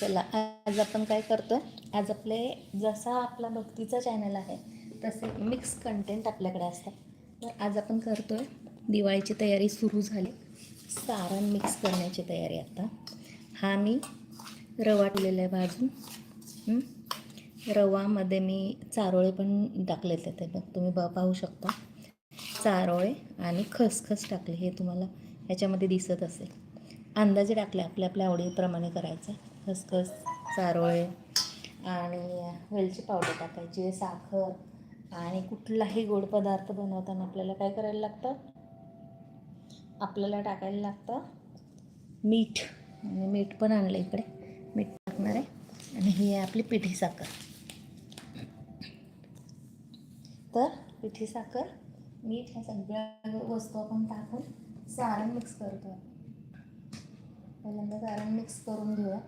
चला आज आपण काय करतो आज आपले जसा आपला भक्तीचा चॅनल आहे तसे मिक्स कंटेंट आपल्याकडे असतात. तर आज आपण करतो आहे दिवाळीची तयारी सुरू झाली. सारण मिक्स करण्याची तयारी आता. हा मी रवा ठेवलेला आहे भाजून. रवामध्ये मी चारोळे पण टाकले ते बघ तुम्ही ब पाहू शकता. चारोळे आणि खसखस टाकले हे तुम्हाला ह्याच्यामध्ये दिसत असेल. अंदाजे टाकले आपल्या आपल्या आवडीप्रमाणे करायचं. खसखस चारोळे आणि वेलची पावडर टाकायची साखर आणि कुठलाही गोड पदार्थ बनवताना आपल्याला काय करायला लागतं? आपल्याला टाकायला लागतं मीठ. आणि मीठ पण आणलं इकडे. मीठ टाकणार आहे. आणि ही आहे आपली पिठी साखर. तर पिठी साखर मीठ ह्या सगळ्या वस्तू आपण टाकून सारण मिक्स करतो पहिल्यांदा सारण मिक्स करून घेऊया.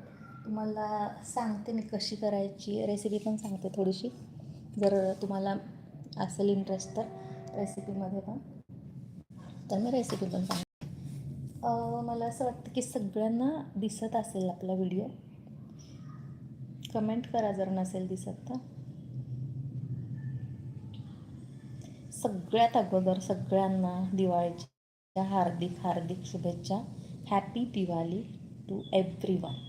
तुम्हाला सांगते मी कशी करायची. रेसिपी पण सांगते थोडीशी जर तुम्हाला असेल इंटरेस्ट तर रेसिपीमध्ये पण. तर मी रेसिपी पण सांगते. मला असं वाटतं की सगळ्यांना दिसत असेल आपला व्हिडिओ कमेंट करा जर नसेल दिसत तर. सगळ्यात अगोदर सगळ्यांना दिवाळीच्या हार्दिक हार्दिक शुभेच्छा. Happy Diwali to everyone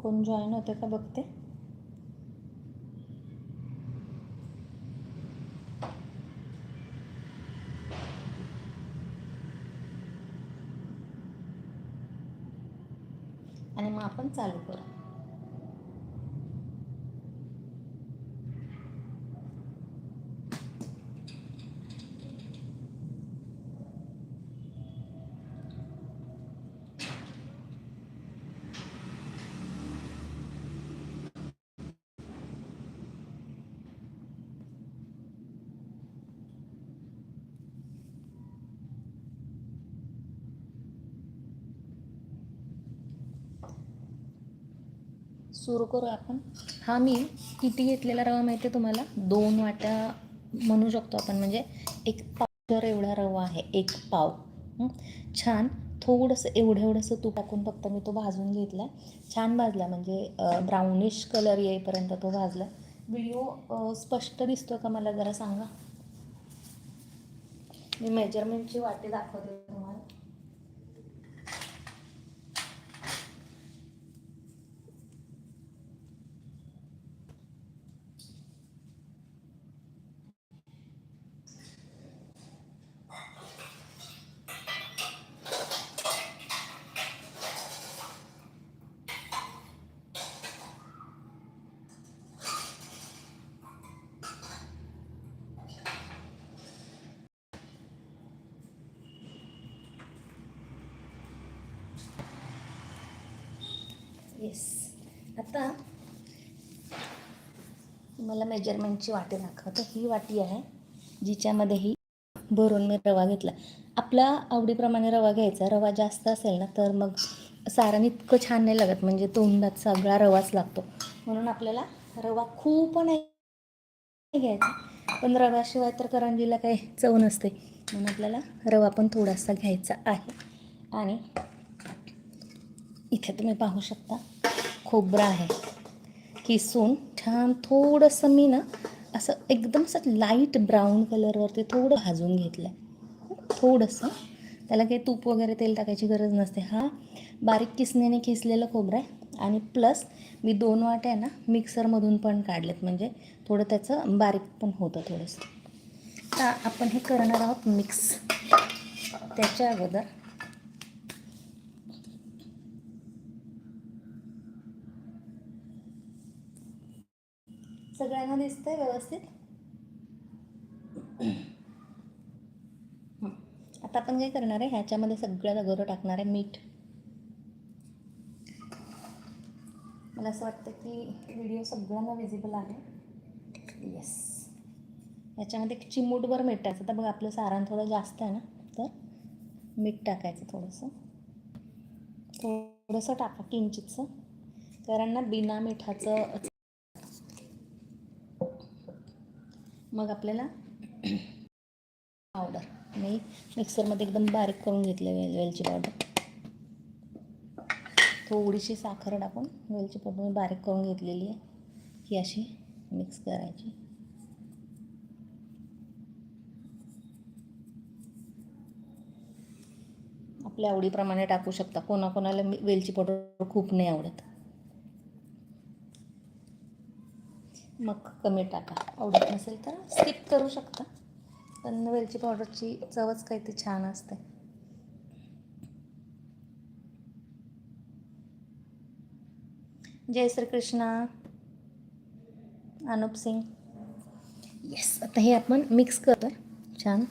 कोण जॉईन होते का बघते? आणि मग आपण चालू करू. सुरू करू आपण. हा मी किती घेतलेला रवा माहिती आहे तुम्हाला? दोन वाट्या म्हणू शकतो आपण. म्हणजे एक पावशर एवढा रवा आहे एक पाव. छान. थोडंसं एवढं एवढंसं तूप टाकून फक्त मी तो भाजून घेतला छान भाजला म्हणजे ब्राउनिश कलर येईपर्यंत तो भाजला व्हिडिओ स्पष्ट दिसतो का मला जरा सांगा? मी मेजरमेंटची वाटे दाखवते तुम्हाला. येस आता मला मेजरमेंटची वाटी दाखवते. ही वाटी आहे जिच्यामध्ये ही भरून मी रवा घेतला. आपला आवडीप्रमाणे रवा घ्यायचा. रवा जास्त असेल ना तर मग सारण इतकं छान नाही लागत. म्हणजे तोंडात सगळा रवाच लागतो. म्हणून आपल्याला रवा खूप नाही घ्यायचा. पण रव्याशिवाय तर करंजीला काही चव नसते. म्हणून आपल्याला रवा पण थोडासा घ्यायचा आहे. आणि इथे तुम्ही पाहू शकता खोबरं आहे. किसून छान थोडंसं मी ना असं एकदम असं लाइट ब्राऊन कलरवरती थोडं भाजून घेतलं आहे थोडंसं. त्याला काही तूप वगैरे तेल टाकायची गरज नसते. हा बारीक किसण्याने किसलेलं खोबरं आहे. आणि प्लस मी दोन वाट्या ना मिक्सरमधून पण काढलेत. म्हणजे थोडं त्याचं बारीक पण होतं थोडंसं. तर आपण हे करणार आहोत मिक्स त्याच्या अगोदर सगळ्यांना दिसतंय व्यवस्थित? आता आपण काय करणार आहे? ह्याच्यामध्ये सगळ्यात अगोदर टाकणार आहे मीठ. मला असं वाटतं की व्हिडिओ सगळ्यांना विजिबल आहे. येस ह्याच्यामध्ये एक चिमूटभर मीठ टाकायचं. तर बघ आपलं सारण थोडं जास्त आहे ना तर मीठ टाकायचं थोडंसं. थोडंसं टाका किंचितचं कारण ना बिना मिठाचं मग आपल्याला पावडर मी मिक्सरमध्ये एकदम बारीक करून घेतले वेल वेलची पावडर थोडीशी साखर टाकून वेलची पावडर मी बारीक करून घेतलेली आहे. ही अशी मिक्स करायची. आपल्या आवडीप्रमाणे टाकू शकता. कोणाकोणाला मी- वेलची पावडर खूप नाही आवडत. मग कमी टाका. आवडत नसेल तर स्किप करू शकता. पण वेलची पावडरची चवच काही ती छान असते. जय श्रीकृष्णा. अनुप सिंग. येस आता हे आपण मिक्स करतो छान.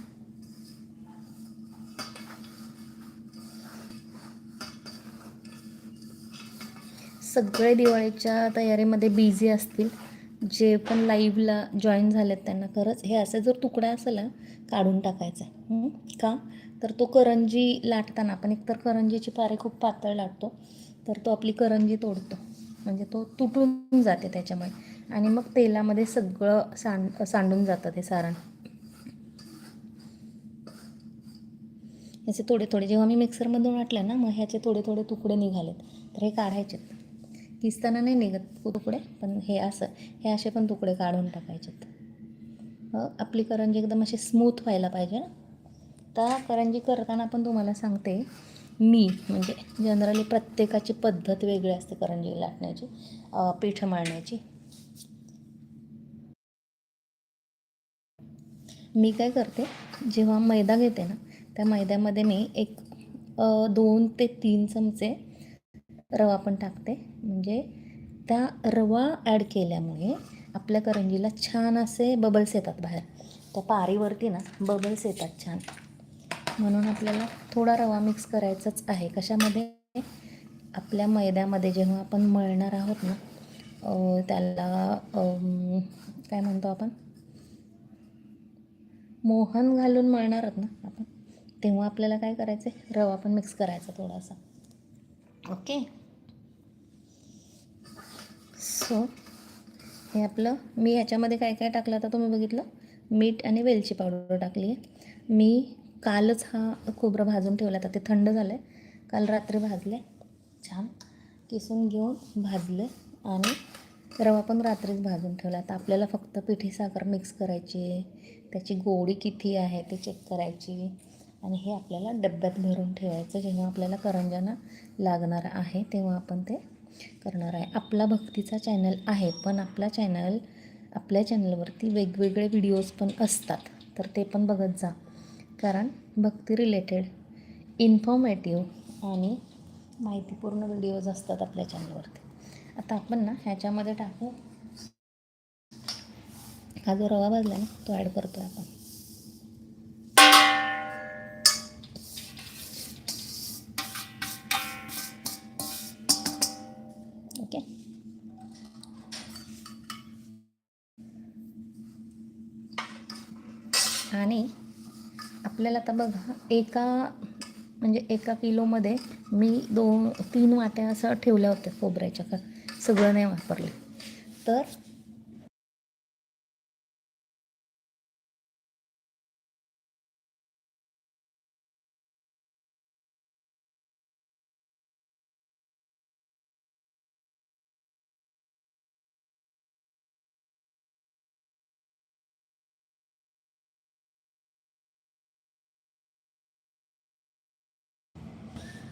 सगळे दिवाळीच्या तयारीमध्ये बिझी असतील. जे पण लाईव्हला जॉईन झालेत त्यांना खरंच हे असे जर तुकडा असेल ना काढून टाकायचा. का? तर तो करंजी लाटताना आपण एकतर करंजीची पारे खूप पातळ लाटतो तर तो आपली करंजी तोडतो. म्हणजे तो तुटून जाते त्याच्यामुळे आणि मग तेलामध्ये सगळं सांड सांडून जातं ते सारण. याचे थोडे थोडे जेव्हा मी मिक्सरमधून वाटलं ना मग ह्याचे थोडे थोडे तुकडे निघालेत. तर हे काढायचेत. किसताना नाही निघत तुकडे पण हे असं हे असे पण तुकडे काढून टाकायचेत. आपली करंजी एकदम अशी स्मूथ व्हायला पाहिजे ना. तर करंजी करताना पण तुम्हाला सांगते मी म्हणजे जनरली प्रत्येकाची पद्धत वेगळी असते करंजी लाटण्याची पीठ मळण्याची. मी काय करते जेव्हा मैदा घेते ना त्या मैद्यामध्ये मी एक दोन ते तीन चमचे रवा पण टाकते. म्हणजे त्या रवा ॲड केल्यामुळे आपल्या करंजीला छान असे बबल्स येतात बाहेर. त्या पारीवरती ना बबल्स येतात छान. म्हणून आपल्याला थोडा रवा मिक्स करायचाच आहे. कशामध्ये? आपल्या मैद्यामध्ये जेव्हा आपण मळणार आहोत ना त्याला काय म्हणतो आपण? मोहन घालून मळणार आहोत ना आपण तेव्हा आपल्याला काय करायचं आहे रवा पण मिक्स करायचा थोडासा. ओके? सो हे आपलं मी ह्याच्यामध्ये काय काय टाकलं आता तुम्ही बघितलं? मीठ आणि वेलची पावडर टाकली आहे. मी कालच हा खोबरं भाजून ठेवला आता ते थंड झालं आहे काल रात्री भाजले. छान. किसून घेऊन भाजले आणि रवा पण रात्रीच भाजून ठेवला. आता आपल्याला फक्त पिठी साखर मिक्स करायची त्याची गोडी किती आहे ते चेक करायची. आणि हे आपल्याला डब्यात भरून ठेवायचं जेव्हा आपल्याला करंजाना लागणार आहे तेव्हा आपण ते करणार आहे. आपला भक्तीचा चॅनल आहे पण आपला चॅनल आपल्या चॅनलवरती वेगवेगळे व्हिडिओज पण असतात. तर ते पण बघत जा. कारण भक्ती रिलेटेड इन्फॉर्मेटिव्ह आणि माहितीपूर्ण व्हिडिओज असतात आपल्या चॅनलवरती आता आपण ना ह्याच्यामध्ये टाकू. हा जो रवा भाजला ना तो ॲड करतो आहे आपण. आता बघा एका म्हणजे एका किलोमध्ये मी दोन तीन वाट्या असं ठेवल्या होत्या खोबऱ्याच्या का? सगळं नाही वापरले. तर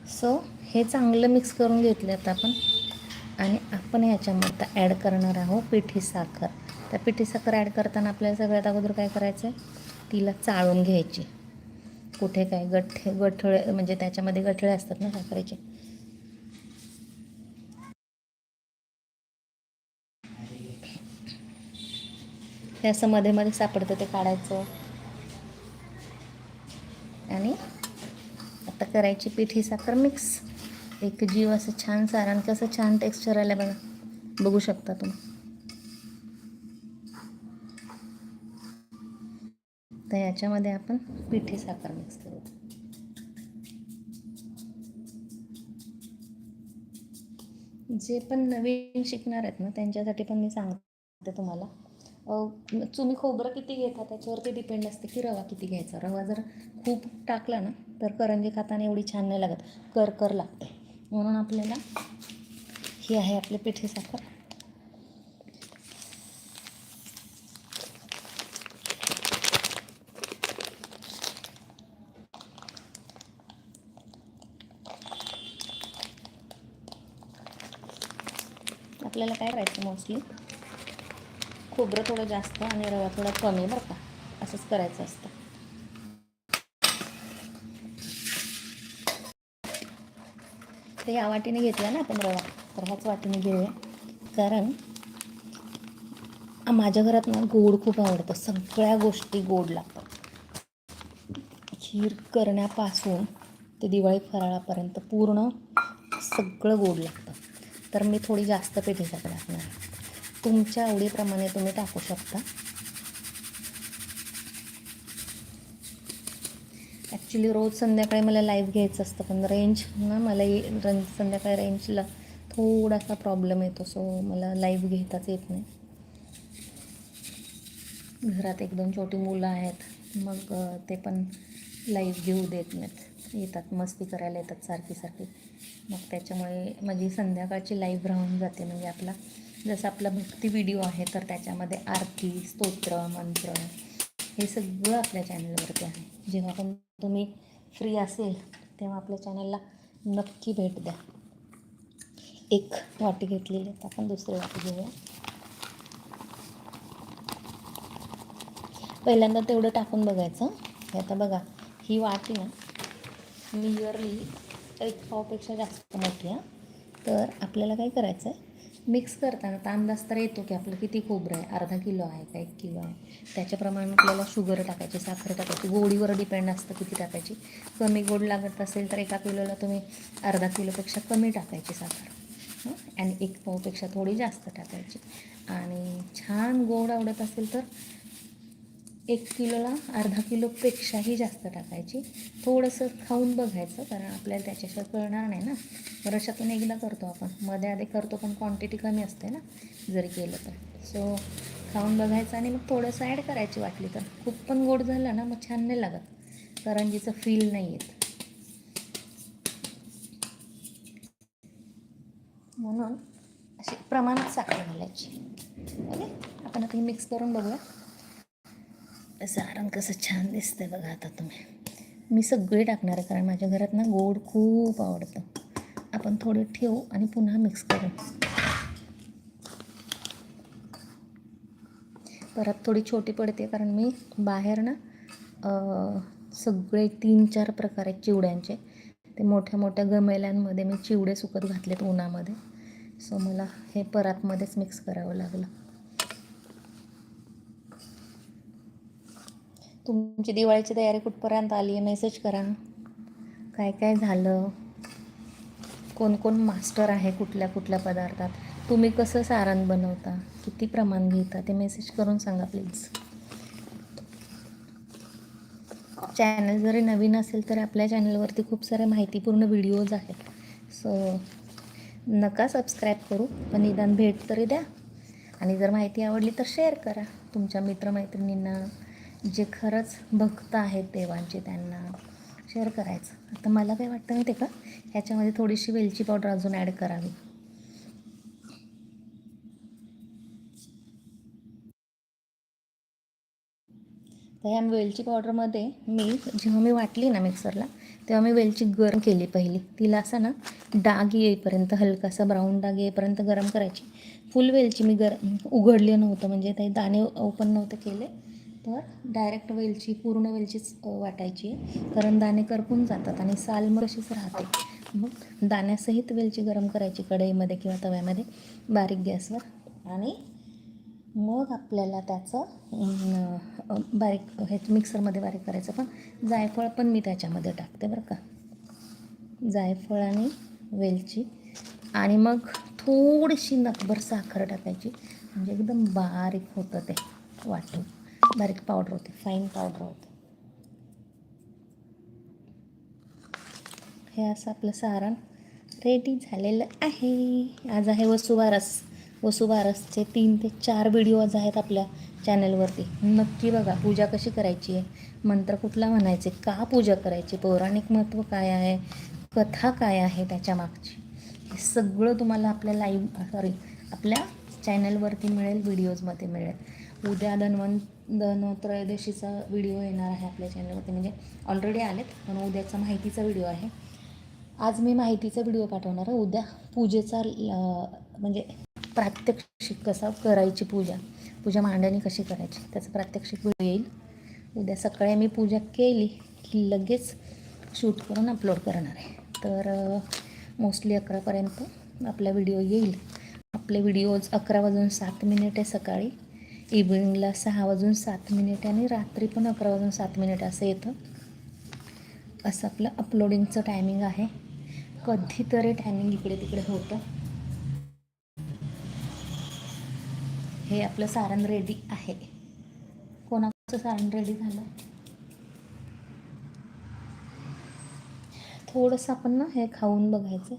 सो हे चांगलं मिक्स करून घेतलं आता आपण. आणि आपण ह्याच्यामध्ये आता ॲड करणार आहोत पिठी साखर. त्या पिठी साखर ॲड करताना आपल्याला सगळ्यात अगोदर काय करायचं आहे तिला चाळून घ्यायची. कुठे काय गठ्ठे गठळे म्हणजे त्याच्यामध्ये गठळे असतात ना साखरेचे. हे असं मध्ये मध्ये सापडतं ते काढायचं. आणि आता करायची पिठी साखर मिक्स एक जीव असं छान सारण कसं छान टेक्स्चर आलं बघा. बघू शकता तुम्ही. तर याच्यामध्ये आपण पिठी साखर मिक्स करू. जे पण नवीन शिकणार आहेत ना त्यांच्यासाठी पण मी सांगते तुम्हाला. तुम्ही खोबरं किती घेता त्याच्यावरती डिपेंड असते की रवा किती घ्यायचा. रवा जर खूप टाकला ना तर करंजी खाताना एवढी छान नाही लागत. कर कर लागते. म्हणून आपल्याला ही आहे आपली पिठी साखर. आपल्याला काय करायचं मोस्टली खोबरं थोडं जास्त आणि रवा थोडा कमी बरं का. असंच करायचं असतं. तर या वाटीने घेतला ना आपण रवा तर ह्याच वाटीने घेऊया. कारण माझ्या घरात ना गोड खूप आवडतं. सगळ्या गोष्टी गोड लागतात. खीर करण्यापासून ते दिवाळी फराळापर्यंत पूर्ण सगळं गोड लागतं. तर मी थोडी जास्त पेठी टाकणार तुमच्या आवडीप्रमाणे तुम्ही टाकू शकता. ॲक्च्युली रोज संध्याकाळी मला लाईव्ह घ्यायचं असतं पण रेंज ना मला ये- रं- संध्याकाळी रेंजला थोडासा प्रॉब्लेम येतो सो मला लाईव्ह घेताच येत नाही. घरात एक दोन छोटी मुलं आहेत मग ते पण लाईव्ह घेऊ देत नाहीत. येतात मस्ती करायला येतात सारखी सारखी. मग त्याच्यामुळे माझी संध्याकाळची लाईव्ह राहून जाते म्हणजे आपला जसं आपला भक्ती व्हिडिओ आहे तर त्याच्यामध्ये आरती स्तोत्र मंत्र हे सगळं आपल्या चॅनलवरती आहे. जेव्हा पण तुम्ही फ्री असेल तेव्हा आपल्या चॅनलला नक्की भेट द्या. एक वाटी घेतलेली आहे. तर आपण दुसरी वाटी घेऊया. पहिल्यांदा तेवढं टाकून बघायचं. हे आता बघा ही वाटी ना नियरली एक पावपेक्षा जास्त मोठी आहे. तर आपल्याला काय करायचं आहे मिक्स करताना तर अंदाज तर येतो की आपलं किती खोबरं आहे अर्धा किलो आहे का एक किलो आहे त्याच्याप्रमाणे आपल्याला शुगर टाकायची साखर टाकायची गोडीवर डिपेंड असतं किती टाकायची. कमी गोड लागत असेल तर एका किलोला तुम्ही अर्धा किलोपेक्षा कमी टाकायची साखर. आणि एक पावपेक्षा थोडी जास्त टाकायची. आणि छान गोड आवडत असेल तर एक किलोला अर्धा किलोपेक्षाही जास्त टाकायची. थोडंसं खाऊन बघायचं कारण आपल्याला त्याच्याशिवाय कळणार नाही ना. वर्षातून एकदा करतो आपण. मध्ये आधी करतो पण क्वांटिटी कमी असते ना जरी केलं तर. सो खाऊन बघायचं आणि मग थोडंसं ॲड करायची वाटली तर. खूप पण गोड झालं ना मग छान नाही लागत. करंजीचं फील नाही येत. म्हणून अशी प्रमाणात साखर घालायची. ओके? आपण आता हे मिक्स करून बघूया. सारण कसं छान दिसतंय बघा आता तुम्ही. मी सगळी टाकणार आहे कारण माझ्या घरात ना गोड खूप आवडतं. आपण थोडे ठेवू आणि पुन्हा मिक्स करू. परत थोडी छोटी पडते कारण मी बाहेर ना सगळे तीन चार प्रकार आहेत चिवड्यांचे. ते मोठ्या मोठ्या गमेल्यांमध्ये मी चिवडे सुकत घातलेत उन्हामध्ये. सो मला हे परातमध्येच मिक्स करावं लागलं. तुमची दिवाळीची तयारी कुठपर्यंत आली? आहे मेसेज करा. काय काय झालं? कोण कोण मास्टर आहे कुठल्या कुठल्या पदार्थात? तुम्ही कसं सारण बनवता? किती प्रमाण घेता? ते मेसेज करून सांगा प्लीज चॅनल जरी नवीन असेल तर आपल्या चॅनलवरती खूप सारे माहितीपूर्ण व्हिडिओज आहेत. सो नका सबस्क्राईब करू पण निदान भेट तरी द्या. आणि जर माहिती आवडली तर शेअर करा. तुमच्या मित्रमैत्रिणींना जे खरंच भक्त आहेत देवांचे त्यांना शेअर करायचं. आता मला काय वाटतं माहिती आहे का? ह्याच्यामध्ये थोडीशी वेलची पावडर अजून ॲड करावी. तर ह्या वेलची पावडरमध्ये मी जेव्हा मी वाटली ना मिक्सरला तेव्हा मी वेलची गरम केली पहिली. तिला असं ना डाग येईपर्यंत हलकासा ब्राऊन डाग येईपर्यंत गरम करायची. फुल वेलची मी गर उघडले नव्हतं. म्हणजे ते दाणे ओपन नव्हते केले. तर डायरेक्ट वेलची पूर्ण वेलचीच वाटायची. कारण दाणे करपून जातात आणि साल मग अशीच राहते. मग दाण्यासहित वेलची गरम करायची कढईमध्ये किंवा तव्यामध्ये बारीक गॅसवर. आणि मग आपल्याला त्याचं बारीक हे मिक्सरमध्ये बारीक करायचं पण जायफळ पण मी त्याच्यामध्ये टाकते बरं का. जायफळ आणि वेलची. आणि मग थोडीशी नकभर साखर टाकायची. म्हणजे एकदम बारीक होतं ते वाटून. बारीक पावडर होते फाईन पावडर होते. हे असं आपलं सारण रेडी झालेलं आहे. आज आहे वसुबारस. वसुबारसचे तीन ते चार व्हिडिओज आहेत आपल्या चॅनलवरती नक्की बघा पूजा कशी करायची आहे? मंत्र कुठला म्हणायचे? का पूजा करायची? पौराणिक महत्त्व काय आहे? कथा काय आहे त्याच्या मागची? हे सगळं तुम्हाला आपल्या लाईव्ह सॉरी आपल्या चॅनलवरती मिळेल व्हिडिओजमध्ये मिळेल. उद्या धन्वंत धनत्रयोदशीचा व्हिडिओ येणार आहे आपल्या चॅनलवरती म्हणजे ऑलरेडी आलेत पण उद्याचा माहितीचा व्हिडिओ आहे. आज मी माहितीचा व्हिडिओ पाठवणार आहे. उद्या पूजेचा ल- म्हणजे प्रात्यक्षिक कसा करायची पूजा पूजा मांडणी कशी करायची त्याचं प्रात्यक्षिक व्हिडिओ येईल. उद्या सकाळी मी पूजा केली की लगेच शूट करून अपलोड करणार आहे. तर मोस्टली अकरापर्यंत आपला व्हिडिओ येईल. आपले व्हिडिओज अकरा वाजून सात मिनिट आहे सकाळी. इव्हिनिंगला सहा वाजून सात मिनिट आणि रात्री पण अकरा वाजून सात मिनिट असं येतं. असं आपलं अपलोडिंगचं टायमिंग आहे. कधीतरी टायमिंग इकडे तिकडे होतं. हे आपलं सारण रेडी आहे. कोणाचं सारण रेडी झालं? थोडंसं आपण ना हे खाऊन बघायचं.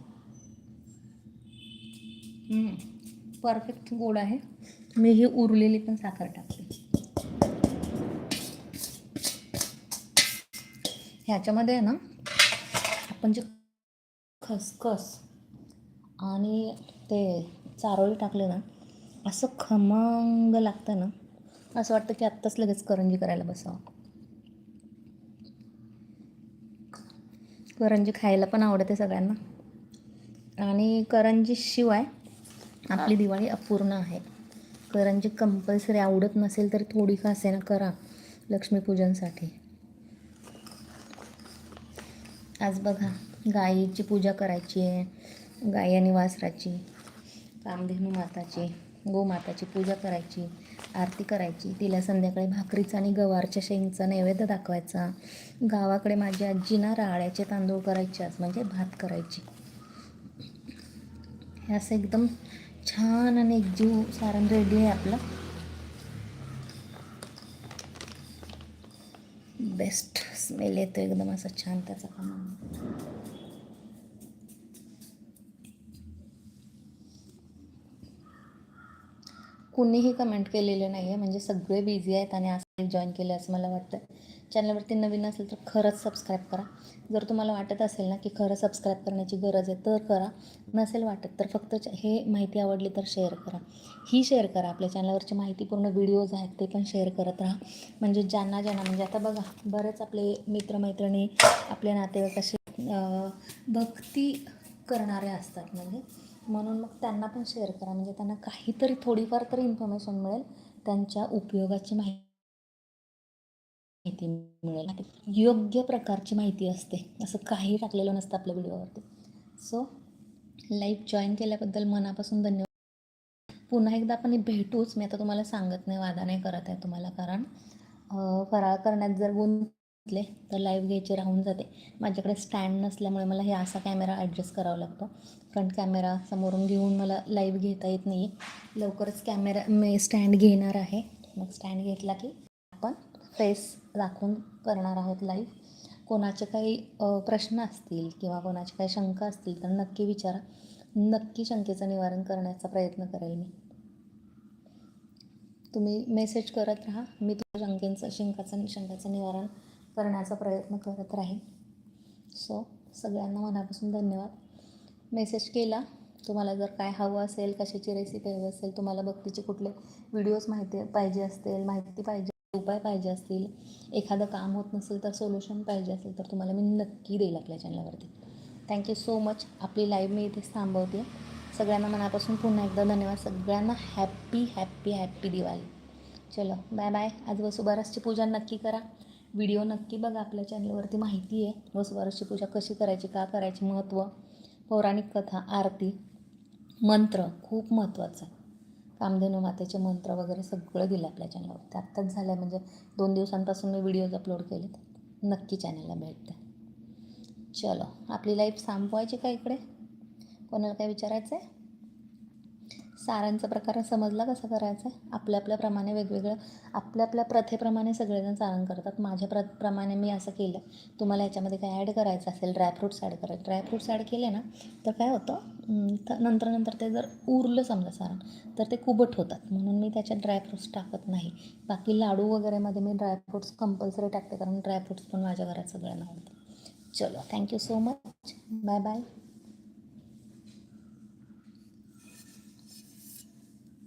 परफेक्ट गोड आहे. मी ही उरलेली पण साखर टाकली ह्याच्यामध्ये आहे ना आपण जे खसखस आणि ते चारोळी टाकले ना असं खमंग लागतं ना असं वाटतं की आत्ताच लगेच करंजी करायला बसावं. करंजी खायला पण आवडते सगळ्यांना. आणि करंजीशिवाय आपली दिवाळी अपूर्ण आहे. करंजी कंपल्सरी आवडत नसेल तर थोडी का असेना करा लक्ष्मीपूजनसाठी. आज बघा गाईची पूजा करायची आहे गाई आणि वासराची कामधेनू माताची गोमाताची पूजा करायची आरती करायची तिला संध्याकाळी भाकरीचा आणि गवारच्या शेंगचा नैवेद्य दाखवायचा. गावाकडे माझी आजी ना राळ्याचे तांदूळ करायचे आज म्हणजे भात करायची. हे असं एकदम छान आणि एकजीव सारण रेडी आहे आपलं. बेस्ट स्मेल येतो एकदम असा छान त्याचा. कमा कुणीही कमेंट केलेले नाही आहे म्हणजे सगळे बिझी आहेत आणि असं जॉईन केलं असं मला वाटतं चॅनलवरती नवीन असेल तर खरंच सबस्क्राईब करा. जर तुम्हाला वाटत असेल ना की खरं सबस्क्राईब करण्याची गरज आहे तर करा. नसेल वाटत तर फक्त हे माहिती आवडली तर शेअर करा. ही शेअर करा. आपल्या चॅनलवरची माहितीपूर्ण व्हिडिओज आहेत ते पण शेअर करत राहा. म्हणजे ज्यांना ज्यांना म्हणजे आता बघा बरेच आपले मित्रमैत्रिणी आपले नातेवाईक असे भक्ती करणारे असतात. म्हणजे म्हणून मग त्यांना पण शेअर करा. म्हणजे त्यांना काहीतरी थोडीफार तरी इन्फॉर्मेशन मिळेल. त्यांच्या उपयोगाची माहिती माहिती मिळेल. योग्य प्रकारची माहिती असते. असं काही टाकलेलं नसतं आपल्या व्हिडिओवरती. सो लाईव्ह जॉईन केल्याबद्दल मनापासून धन्यवाद. पुन्हा एकदा आपण भेटूच. मी आता तुम्हाला सांगत नाही वादा नाही करत आहे तुम्हाला. कारण फराळ करण्यात जर गुंतले तर लाईव्ह घ्यायची राहून जाते. माझ्याकडे स्टँड नसल्यामुळे मला हे असा कॅमेरा ॲडजस्ट करावा लागतो. फ्रंट कॅमेरा समोरून घेऊन मला लाईव्ह घेता येत नाही लवकरच कॅमेरा मी स्टँड घेणार आहे. मग स्टँड घेतला की आपण फेस दाखवून करणार आहोत लाईव्ह कोणाचे काही प्रश्न असतील किंवा कोणाचे काही शंका असतील तर नक्की विचारा. नक्की शंकेचं निवारण करण्याचा प्रयत्न करेल मी. तुम्ही मेसेज करत राहा. मी तुमच्या शंकेचं शंकाचं शंकाचं निवारण करण्याचा प्रयत्न करत राहीन. सो सगळ्यांना मनापासून धन्यवाद. मेसेज केला. तुम्हाला जर काय हवं असेल कशाची रेसिपी हवी असेल तुम्हाला भक्तीचे कुठले व्हिडिओज माहिती पाहिजे असतील माहिती पाहिजे उपाय पाहिजे असतील एखादं काम होत नसेल तर सोल्युशन पाहिजे असेल तर तुम्हाला मी नक्की देईल आपल्या चॅनलवरती थँक्यू सो मच आपली लाईव्ह मी इथेच थांबवते. सगळ्यांना मनापासून पुन्हा एकदा धन्यवाद. सगळ्यांना हॅप्पी हॅप्पी हॅप्पी दिवाळी. चलो बाय बाय आज वसुबारसची पूजा नक्की करा. व्हिडिओ नक्की बघा. आपल्या चॅनलवरती माहिती आहे. वसुबारसची पूजा कशी करायची का करायची महत्त्व पौराणिक कथा आरती मंत्र खूप महत्त्वाचं आहे. कामधेनू मातेचे मंत्र वगैरे सगळं दिलं आपल्या चॅनलवर ते आत्ताच झालं आहे म्हणजे दोन दिवसांपासून मी व्हिडिओज अपलोड केलेत. नक्की चॅनलला भेट द्या. चलो आपली लाईफ सांपवायची का इकडे? कोणाला काय विचारायचं आहे सारांचा प्रकार समजला कसा करायचा? आहे आपल्या आपल्याप्रमाणे वेगवेगळं आपल्या आपल्या प्रथेप्रमाणे सगळेजण सारण करतात. माझ्या प्र प्रमाणे मी असं केलं. तुम्हाला याच्यामध्ये काय ॲड करायचं असेल ड्रायफ्रूट्स ॲड करायचे. ड्रायफ्रूट्स ॲड केले ना तर काय होतं? नंतर नंतर ते जर उरलं समजा सारण तर ते कुबट होतात. म्हणून मी त्याच्यात ड्रायफ्रूट्स टाकत नाही. बाकी लाडू वगैरेमध्ये मी ड्रायफ्रूट्स कंपल्सरी टाकते कारण ड्रायफ्रूट्स पण माझ्या घरात सगळ्यांना आवडतात. चलो thank you so much bye bye